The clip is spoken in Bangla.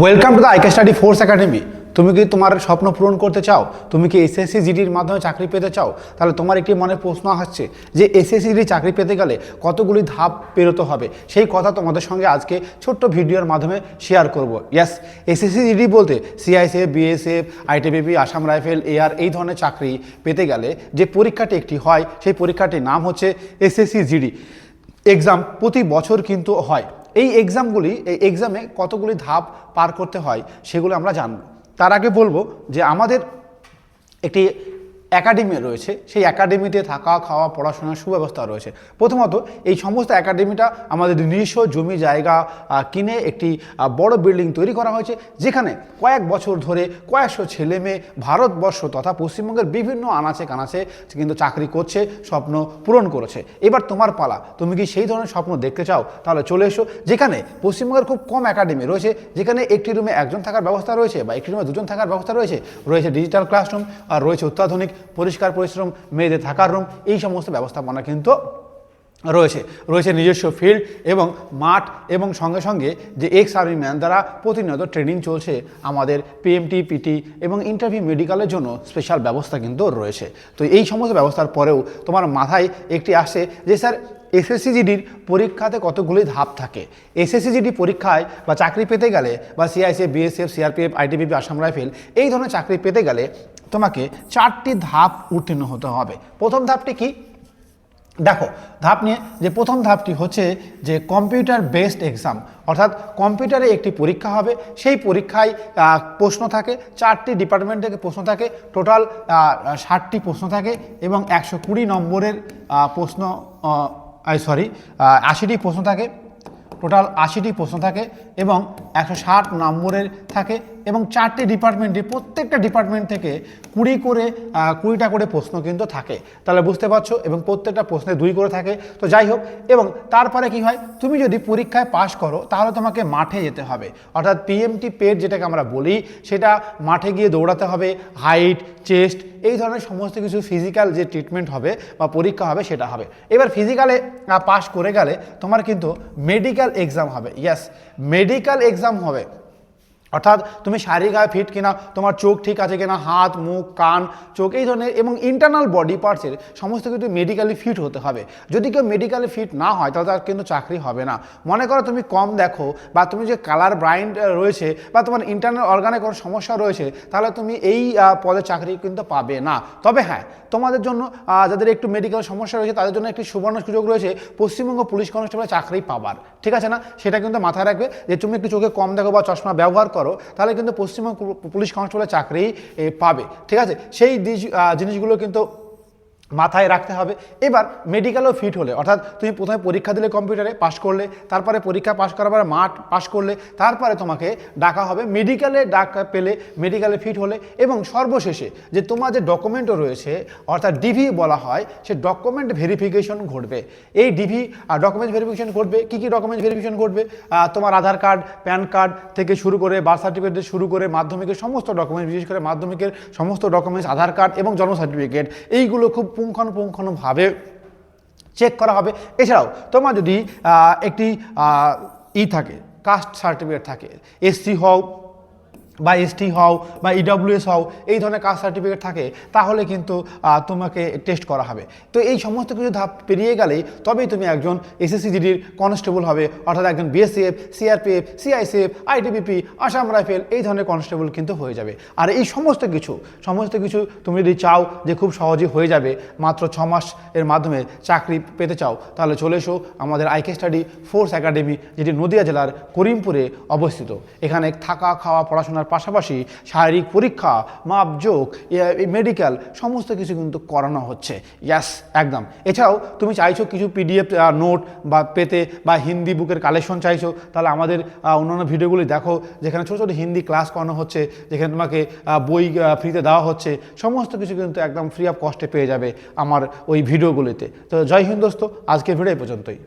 Welcome to the I K study force academy তুমি কি তোমার স্বপ্ন পূরণ করতে চাও? তুমি কি এসএসসি জিডির মাধ্যমে চাকরি পেতে চাও? তাহলে তোমার একটি মনে প্রশ্ন আসছে যে এসএসসি জিডি চাকরি পেতে গেলে কতগুলি ধাপ পেরোতে হবে? সেই কথা তোমাদের সঙ্গে আজকে ছোট্ট ভিডিওর মাধ্যমে শেয়ার করব। ইয়াস এসএসসি জিডি বলতে CISF BSF ITBP Assam rifle AR এই ধরনের চাকরি পেতে গেলে যে পরীক্ষাটি একটি হয়, সেই পরীক্ষাটির নাম হচ্ছে এসএসসি জিডি এক্সাম প্রতি বছর কিন্তু হয়। এই এক্সামগুলি এই এক্সামে কতগুলি ধাপ পার করতে হয়, সেগুলো আমরা জানব। তার আগে বলব যে আমাদের একটি একাডেমি রয়েছে। সেই একাডেমিতে থাকা, খাওয়া, পড়াশোনার সুব্যবস্থা রয়েছে। প্রথমত, এই সমস্ত একাডেমিটা আমাদের নিজস্ব জমি জায়গা কিনে একটি বড় বিল্ডিং তৈরি করা হয়েছে, যেখানে কয়েক বছর ধরে কয়েকশো ছেলে মেয়ে ভারতবর্ষ তথা পশ্চিমবঙ্গের বিভিন্ন আনাচে কানাচে কিন্তু চাকরি করছে, স্বপ্ন পূরণ করেছে। এবার তোমার পালা। তুমি কি সেই ধরনের স্বপ্ন দেখতে চাও? তাহলে চলে এসো, যেখানে পশ্চিমবঙ্গের খুব কম একাডেমি রয়েছে, যেখানে একটি রুমে একজন থাকার ব্যবস্থা রয়েছে বা একটি রুমে দুজন থাকার ব্যবস্থা রয়েছে। রয়েছে ডিজিটাল ক্লাসরুম আর রয়েছে অত্যাধুনিক পরিষ্কার পরিশ্রম, মেয়েদের থাকার রুম এই সমস্ত ব্যবস্থাপনা কিন্তু রয়েছে। রয়েছে নিজস্ব ফিল্ড এবং মাঠ এবং সঙ্গে সঙ্গে যে এক্স আর্মি ম্যান দ্বারা প্রতিনিয়ত ট্রেনিং চলছে, আমাদের পিএমটি পিটি এবং ইন্টারভিউ মেডিকেলের জন্য স্পেশাল ব্যবস্থা কিন্তু রয়েছে। তো এই সমস্ত ব্যবস্থার পরেও তোমার মাথায় একটি আসে যে, স্যার এসএসসিজিডির পরীক্ষাতে কতগুলি ধাপ থাকে? এসএসসিজিডি পরীক্ষায় বা চাকরি পেতে গেলে বা CISF BSF CRPF ITBP Assam rifle এই ধরনের চাকরি পেতে গেলে তোমাকে চারটি ধাপ উত্তীর্ণ হতে হবে। প্রথম ধাপটি কি? দেখো, ধাপ নিয়ে, যে প্রথম ধাপটি হচ্ছে যে কম্পিউটার বেসড এক্সাম। অর্থাৎ কম্পিউটারে একটি পরীক্ষা হবে, সেই পরীক্ষায় প্রশ্ন থাকে, চারটি ডিপার্টমেন্ট থেকে প্রশ্ন থাকে, টোটাল ষাটটি প্রশ্ন থাকে এবং একশো কুড়ি নম্বরের প্রশ্ন সরি আশিটি প্রশ্ন থাকে। টোটাল আশিটি প্রশ্ন থাকে এবং একশো ষাট নম্বরের থাকে এবং চারটি ডিপার্টমেন্টে প্রত্যেকটা ডিপার্টমেন্ট থেকে কুড়ি করে কুড়িটা করে প্রশ্ন কিন্তু থাকে। তাহলে বুঝতে পারছ? এবং প্রত্যেকটা প্রশ্নে দুই করে থাকে। তো যাই হোক, এবং তারপরে কি হয়? তুমি যদি পরীক্ষায় পাশ করো, তাহলে তোমাকে মাঠে যেতে হবে। অর্থাৎ পিএমটি পেড যেটাকে আমরা বলি, সেটা মাঠে গিয়ে দৌড়াতে হবে। হাইট চেস্ট এই ধরনের সমস্ত কিছু ফিজিক্যাল যে ট্রিটমেন্ট হবে বা পরীক্ষা হবে সেটা হবে। এবার ফিজিক্যালে পাশ করে গেলে তোমার কিন্তু মেডিকেল এক্সাম হবে। ইয়াস মেডিকেল এক্সাম হবে। অর্থাৎ তুমি শারীরিকভাবে ফিট কিনা, তোমার চোখ ঠিক আছে কিনা, হাত, মুখ, কান, চোখ, এই ধরনের এবং ইন্টারনাল বডি পার্টসের সমস্ত কিছু মেডিকেলি ফিট হতে হবে। যদি কেউ মেডিকেলি ফিট না হয়, তাহলে তার কিন্তু চাকরি হবে না। মনে করো তুমি কম দেখো বা তুমি যে কালার ব্রাইন্ড রয়েছে বা তোমার ইন্টারনাল অর্গানে কোনো সমস্যা রয়েছে, তাহলে তুমি এই পদে চাকরি কিন্তু পাবে না। তবে হ্যাঁ তোমাদের জন্য যাদের একটু মেডিকেল সমস্যা রয়েছে, তাদের জন্য একটি সুবর্ণ সুযোগ রয়েছে পশ্চিমবঙ্গ পুলিশ কনস্টেবল চাকরি পাবার। ঠিক আছে না? সেটা কিন্তু মাথায় রাখবে যে, তুমি একটু চোখে কম দেখো বা চশমা ব্যবহার করো। তাহলে কিন্তু পশ্চিমবঙ্গ পুলিশ কনস্টেবলের চাকরি পাবে। ঠিক আছে? সেই জিনিসগুলো কিন্তু মাথায় রাখতে হবে। এবার মেডিকেলও ফিট হলে, অর্থাৎ তুমি প্রথমে পরীক্ষা দিলে কম্পিউটারে পাশ করলে, তারপরে পরীক্ষা পাশ করার পরে মাঠ পাশ করলে, তারপরে তোমাকে ডাকা হবে মেডিকেলে ডাকা পেলে মেডিকেলে ফিট হলে এবং সর্বশেষে যে তোমার যে ডকুমেন্টও রয়েছে, অর্থাৎ ডিভি বলা হয়, সে ডকুমেন্ট ভেরিফিকেশন ঘটবে। এই ডিভি ডকুমেন্ট ভেরিফিকেশন ঘটবে। কী কী ডকুমেন্ট ভেরিফিকেশন ঘটবে? তোমার আধার কার্ড প্যান কার্ড থেকে শুরু করে বার্থ সার্টিফিকেট থেকে শুরু করে মাধ্যমিকের সমস্ত ডকুমেন্ট বিশেষ করে মাধ্যমিকের সমস্ত ডকুমেন্টস আধার কার্ড এবং জন্ম সার্টিফিকেট এইগুলো খুব পুঙ্খানুপুঙ্খানুভাবে চেক করা হবে। এছাড়াও, তোমার যদি একটি ই থাকে কাস্ট সার্টিফিকেট থাকে এসসি হও বা এসটি হও বা ইডব্লিউএস হও, এই ধরনের কাস্ট সার্টিফিকেট থাকে, তাহলে কিন্তু তোমাকে টেস্ট করা হবে। তো এই সমস্ত কিছু ধাপ পেরিয়ে গেলেই তবেই তুমি একজন এসএসসি জিডির কনস্টেবল হবে, অর্থাৎ একজন BSF CRPF CISF ITBP Assam rifle, এই ধরনের কনস্টেবল কিন্তু হয়ে যাবে। আর এই সমস্ত কিছু সমস্ত কিছু তুমি যদি চাও যে খুব সহজে হয়ে যাবে, মাত্র ছ মাস এর মাধ্যমে চাকরি পেতে চাও, তাহলে চলে এসো আমাদের আইকে স্টাডি ফোর্স একাডেমি যেটি নদিয়া জেলার করিমপুরে অবস্থিত। এখানে থাকা, খাওয়া পড়াশোনার পাশাপাশি শারীরিক পরীক্ষা, মাপজোক মেডিকেল সমস্ত কিছু কিন্তু করানো হচ্ছে। ইয়াস একদম। এছাড়াও তুমি চাইছো কিছু পিডিএফ নোট বা পেতে বা হিন্দি বুকের কালেকশন চাইছো, তাহলে আমাদের অন্যান্য ভিডিওগুলি দেখো, যেখানে ছোটো ছোটো হিন্দি ক্লাস করানো হচ্ছে, যেখানে তোমাকে বই ফ্রিতে দেওয়া হচ্ছে, সমস্ত কিছু কিন্তু একদম ফ্রি অফ কস্টে পেয়ে যাবে আমার ওই ভিডিওগুলিতে তো জয় হিন্দ দোস্ত, আজকের ভিডিও পর্যন্তই।